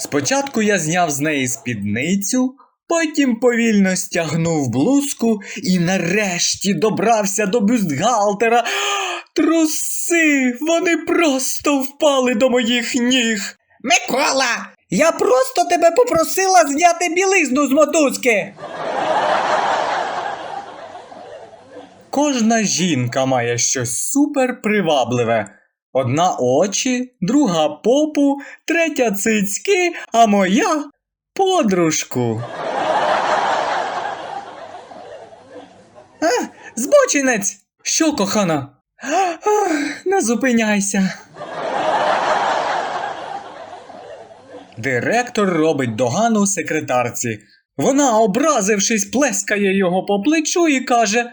Спочатку я зняв з неї спідницю, потім повільно стягнув блузку і нарешті добрався до бюстгальтера. Труси! Вони просто впали до моїх ніг. Микола! Я просто тебе попросила зняти білизну з мотузки. Кожна жінка має щось супер привабливе. Одна очі, друга попу, третя цицьки, а моя подружку. А, збочинець! Що, кохана? Ах, Не зупиняйся. Директор робить догану секретарці. Вона, образившись, плескає його по плечу і каже: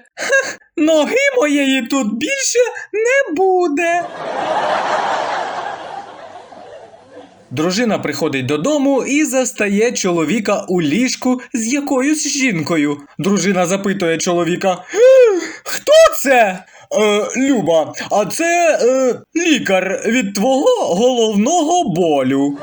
ноги моєї тут більше не буде. Дружина приходить додому і застає чоловіка у ліжку з якоюсь жінкою. Дружина запитує чоловіка: «Е, Хто це? Е, Люба, а це е, лікар від твого головного болю.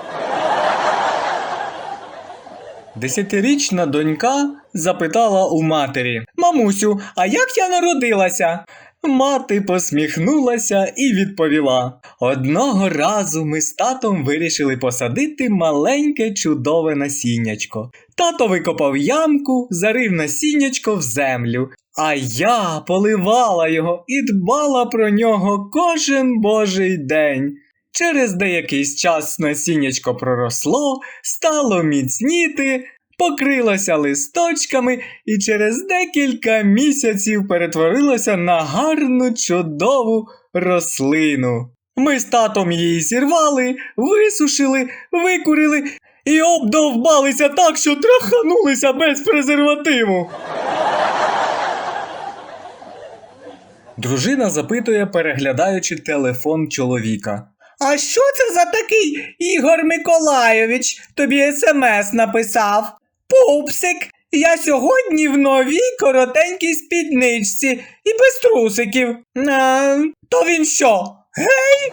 Десятирічна донька запитала у матері: Мамусю, а як я народилася? Мати посміхнулася і відповіла: Одного разу ми з татом вирішили посадити маленьке чудове насіннячко. Тато викопав ямку, зарив насіннячко в землю, а я поливала його і дбала про нього кожен божий день. Через деякий час насіннячко проросло, стало міцніти, покрилося листочками і через декілька місяців перетворилося на гарну чудову рослину. Ми з татом її зірвали, висушили, викурили і обдовбалися так, що траханулися без презервативу. Дружина запитує, переглядаючи телефон чоловіка. А що це за такий Ігор Миколайович тобі смс написав? Пупсик, я сьогодні в новій коротенькій спідничці і без трусиків. А, то він що? Гей?